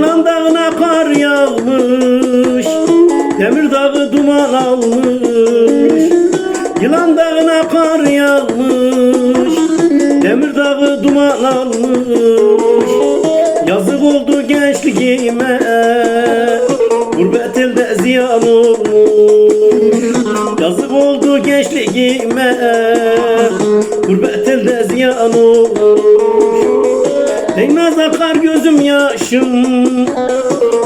Ceylan dağına kar yağmış Demir dağı duman almış. Yılan dağına kar yağmış Demir dağı duman almış. Yazık oldu gençliğime Gurbet elde ziyan olmuş. Yazık oldu gençliğime Gurbet elde ziyan olmuş. Değmez akar gözüm yaşım.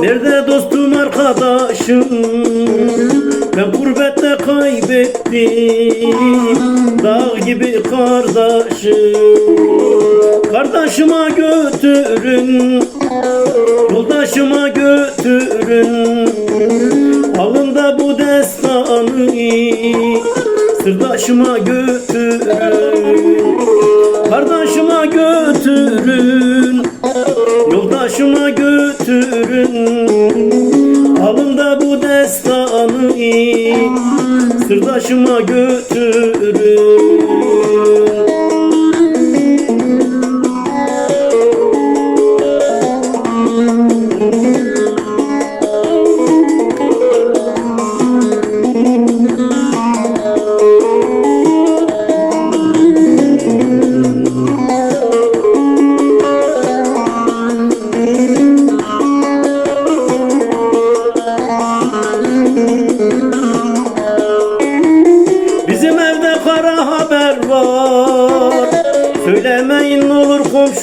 Nerede dostum arkadaşım? Ben gurbette kaybettim. Dağ gibi kardeşim. Kardeşime götürün. Yoldaşıma götürün. Alında bu destanı. Sırdaşıma götürün Kardeşime götürün Yoldaşıma götürün. Alında bu destanı Sırdaşıma götürün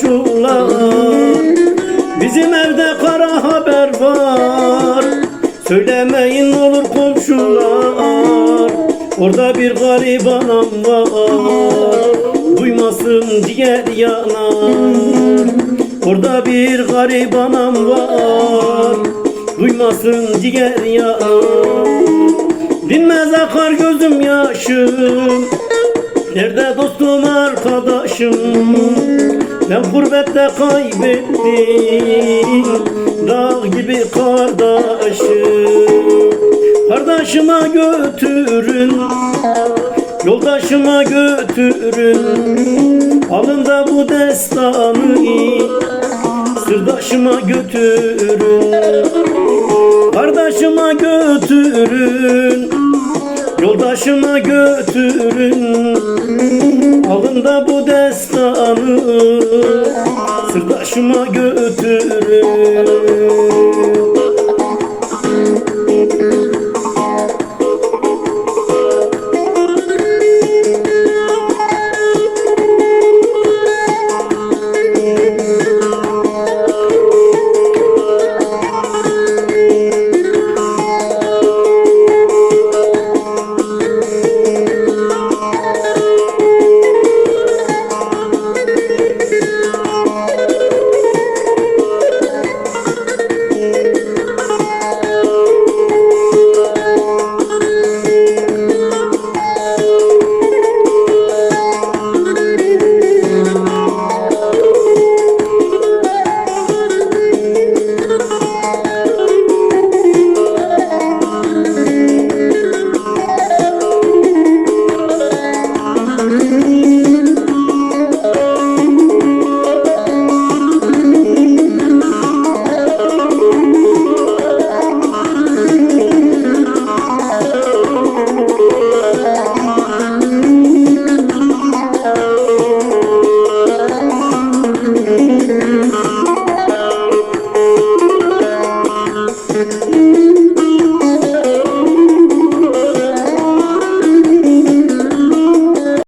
komşular Bizim evde kara haber var. Söylemeyin olur komşular. Orada bir garip anam var. Duymasın ciğer yanar. Orada bir garip anam var. Duymasın ciğer yanar. Dinmez akar gözüm yaşım. Nerede dostum arkadaşım Ben gurbette kaybettim Dağ gibi kardeşim. Kardeşime götürün. Yoldaşıma götürün. Alın da bu destanı. Sırdaşıma götürün. Kardeşime götürün. Yoldaşıma götürün. Alın da bu destanı Sırdaşıma götürün